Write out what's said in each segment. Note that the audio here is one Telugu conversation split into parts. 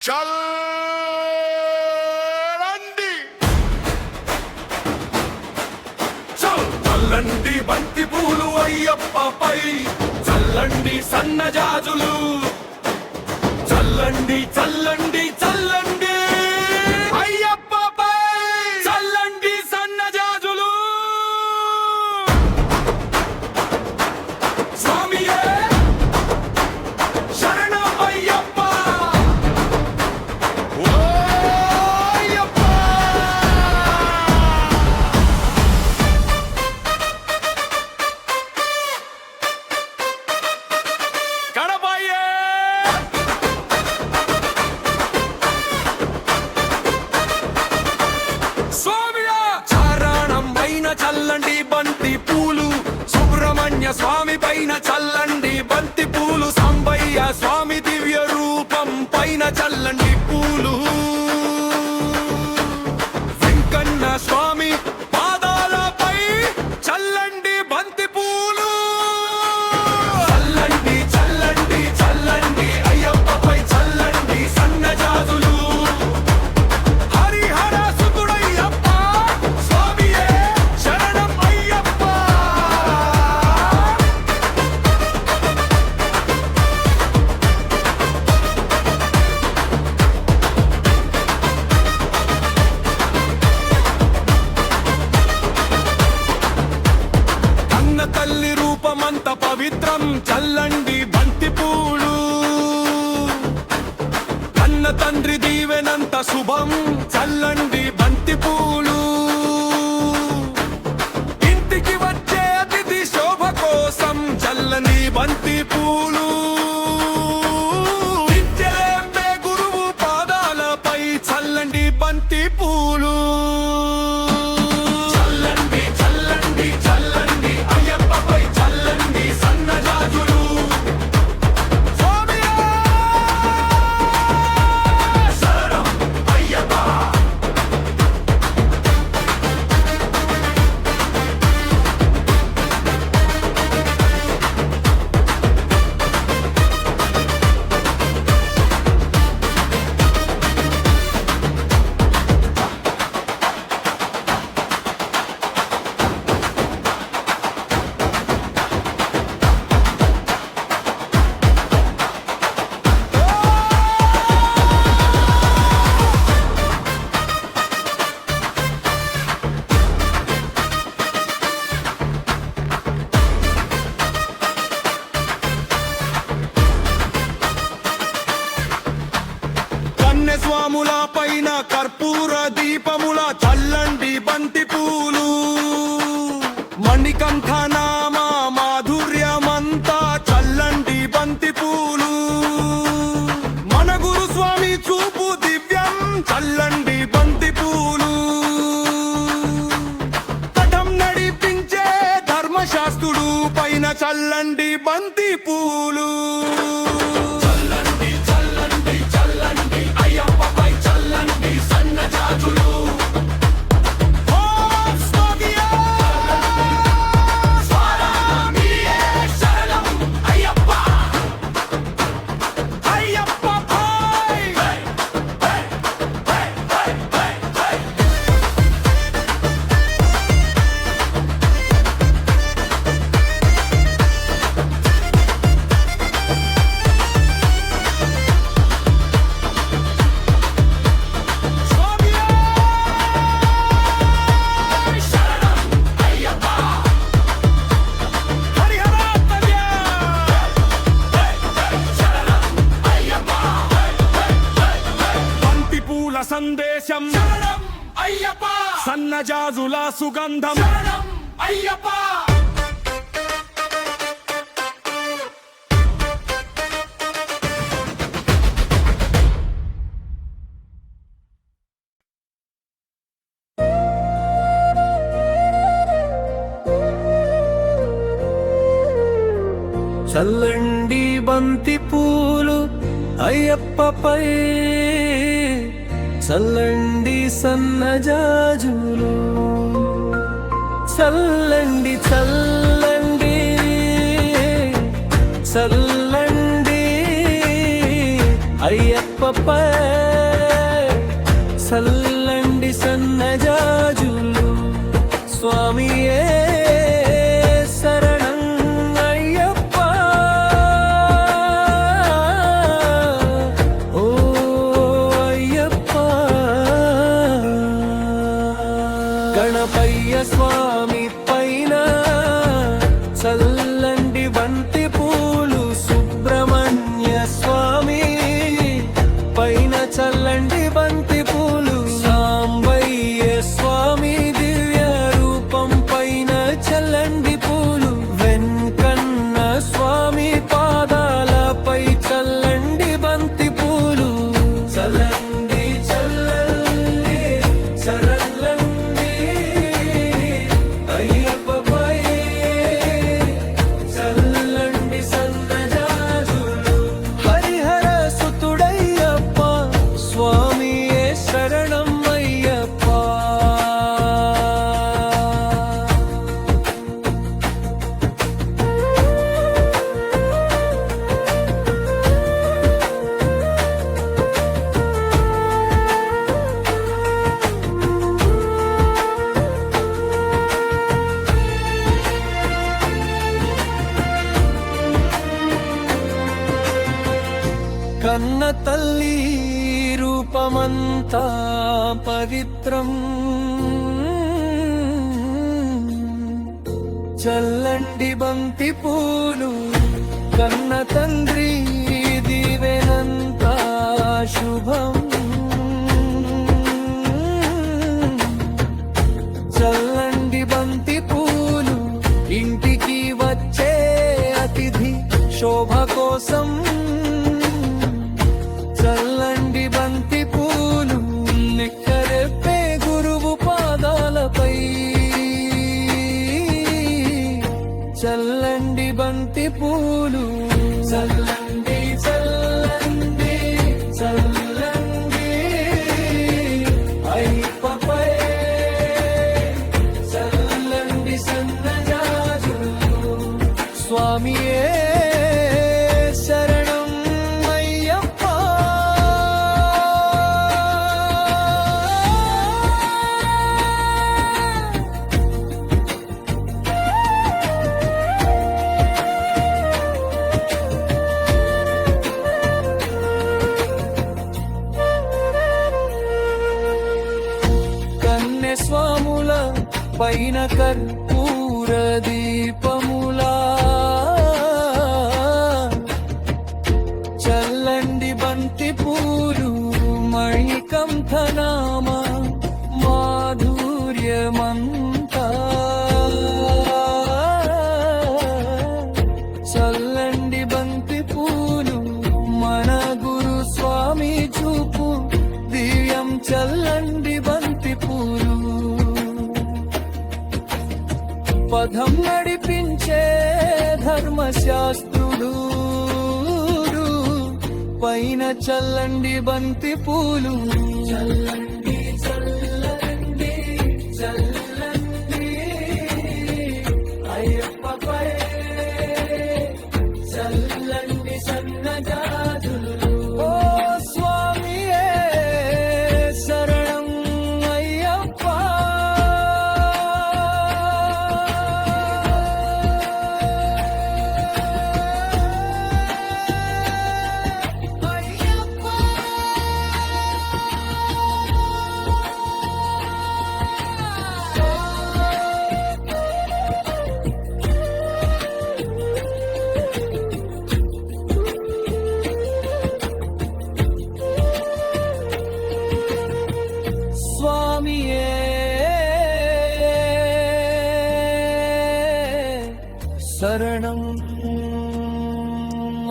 చల్లండి. చల్లండి బంతి పూలు అయ్యప్పపై. చల్లండి సన్నజాజులు. చల్లండి చల్లండి సుగంధం. అయ్యప్ప! చల్లండి బంతి పూలు అయ్యప్ప పై. చల్లండి సన్నజాజులు చల్లండి చల్లండి చల్లండి అయ్యప్ప చల్లండి శోభ కోసం చల్లండి బంతి పూలు మన గురు స్వామి చూపు దివ్యం చల్లండి బంతి పూలు. పథం నడిపించే ధర్మశాస్త్రుడు పైన చల్లండి బంతి పూలు. చల్లండి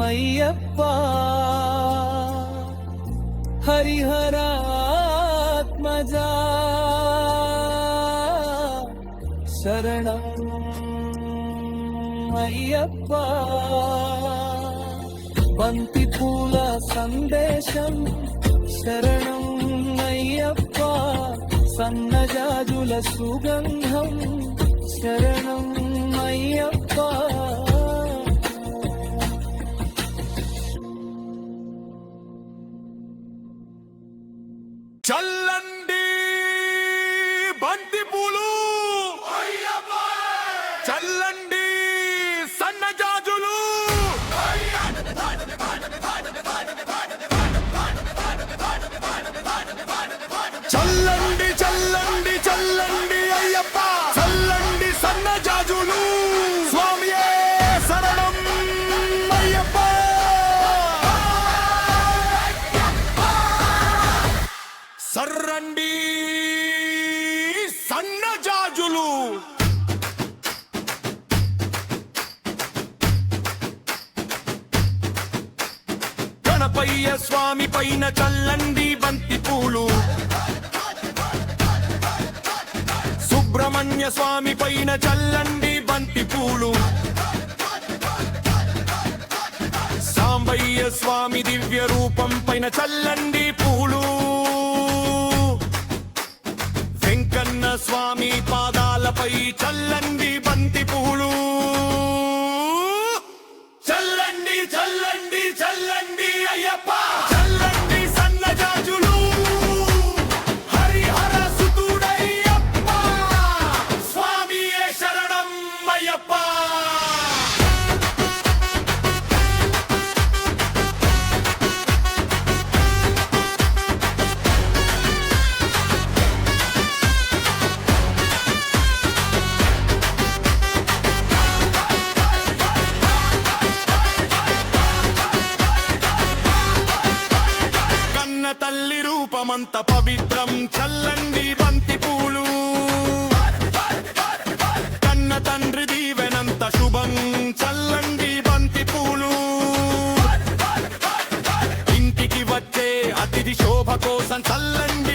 അയ്യപ്പ. ഹരിഹരാത്മജ. ശരണം അയ്യപ്പ. പന്തിപ്പൂല സന്ദേശം. ശരണം അയ്യപ്പ. സന്നജാജുല സുഗന്ധം. ശരണം അയ്യപ്പ. అయ్య స్వామి పైన చల్లండి బంతి పూలు. సుబ్రహ్మణ్య స్వామి పైన చల్లండి బంతి పూలు. సాంబయ్య స్వామి దివ్య రూపం పైన చల్లండి పూలు. వెంకన్న స్వామి పాదాలపై చల్లండి బంతి పూలు. చల్లండి చల్లండి చల్లండి. e é paz! toes and talent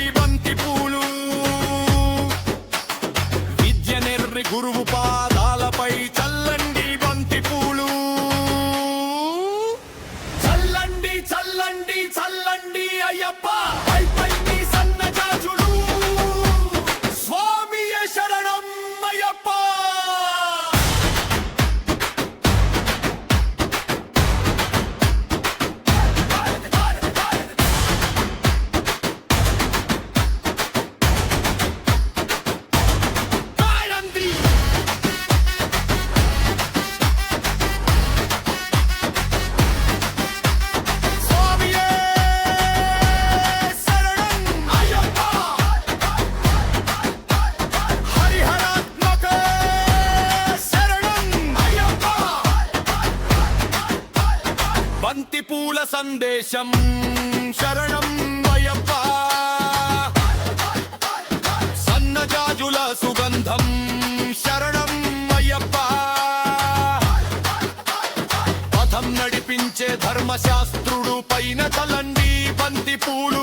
ధర్మ ధర్మశాస్త్రుడు పైన చలండి బంతిపూడు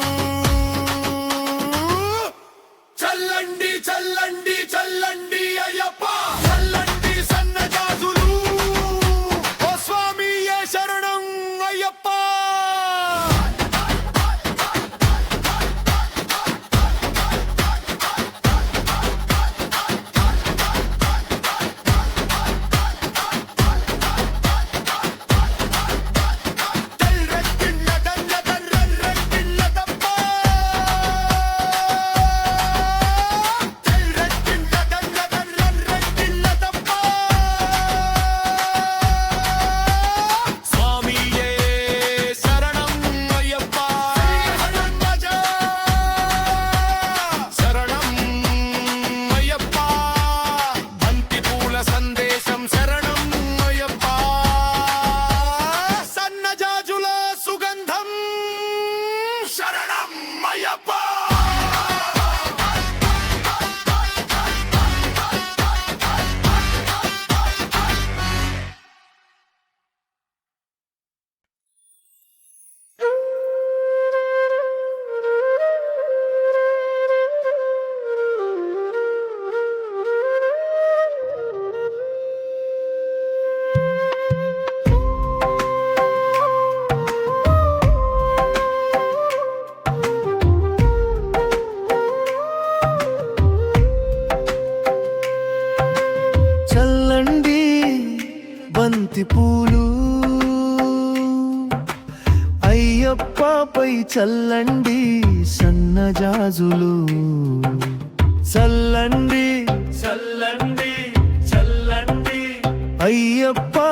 చల్లండి చల్లండి చల్లండి అయ్యప్ప. చల్లండి.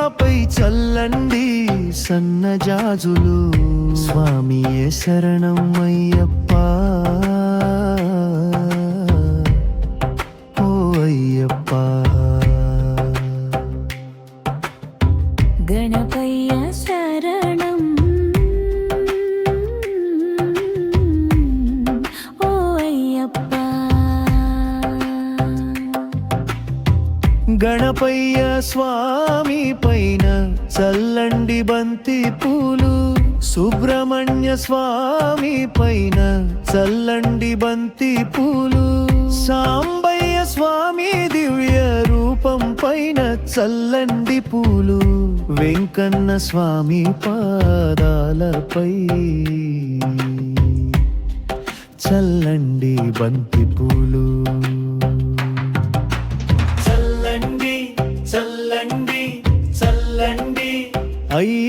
అయ్యప్పపై చల్లండి సన్నజాజులు స్వామియే శరణం అయ్యప్ప. ఓ అయ్యప్ప. గణపయ్య శరణం. ఓ అయ్యప్ప. గణపయ్య చల్లండి బంతి పూలు సుబ్రహ్మణ్య స్వామి పైన చల్లండి బంతి పూలు. సాంబయ్య స్వామి దివ్య రూపం పైన చల్లండి పూలు. వెంకన్న స్వామి పాదాలపై చల్లండి బంతి పూలు.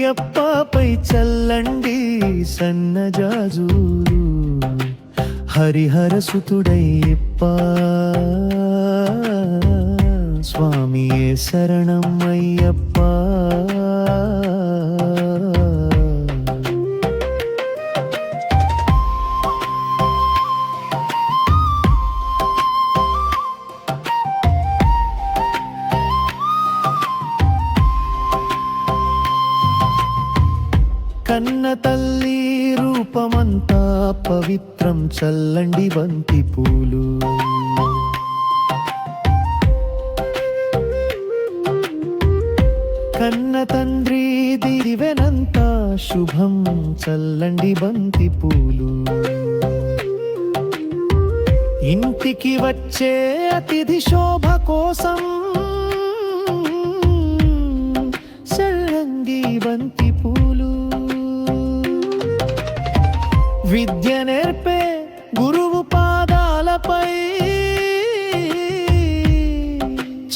అయ్యప్పపై చల్లండి సన్నజాజులు హరిహర సుతుడయ్యప్ప స్వామియే శరణం అయ్య. చల్లండి బంతి పూలు. ఇంటికి వచ్చే అతిథి శోభ కోసం చల్లండి బంతి పూలు. విద్య నేర్పే గురువు పాదాలపై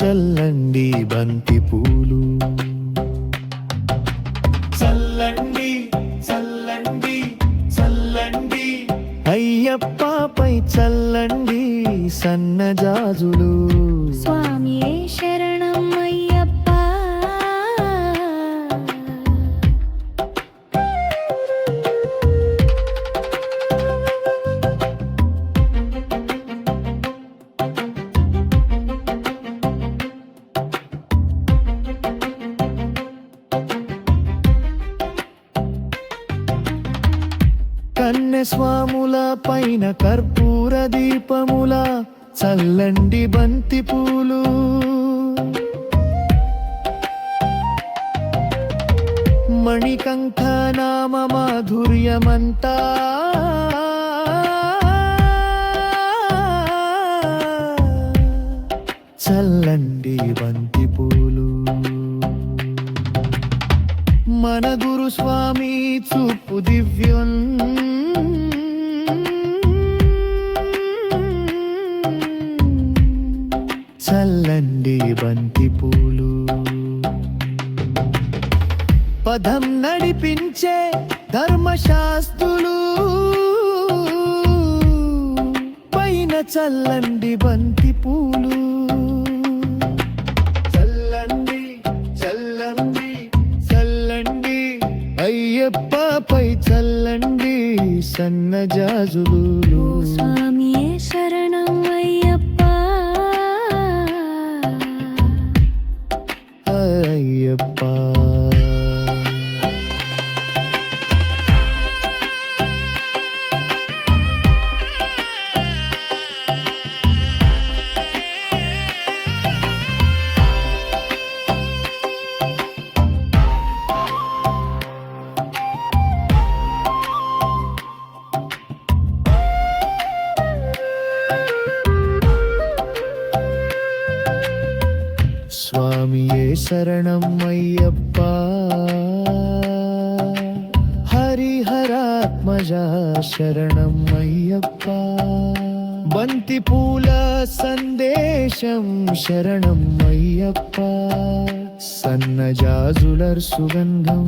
చల్లండి బంతి పూలు. సన్నజాజులు స్వామియే శరణం అయ్యప్ప కన్నె స్వాముల పైన దీపముల చల్లండి బంతి పూలు. మణికంఠ నామ మాధుర్యమంతా చల్లండి బంతి పూలు. మన గురుస్వామి చూపు దివ్యం చల్లండి బంతి పూలు. పదం నడిపించే ధర్మశాస్త్రులు. పైన చల్లండి బంతి పూలు. స్వామియే శరణం అయ్యప్ప హరిహరాత్మజ శరణం అయ్యప్ప బంతి పూల సందేశం శరణం అయ్యప్ప సన్నజాజులర్ సుగంధం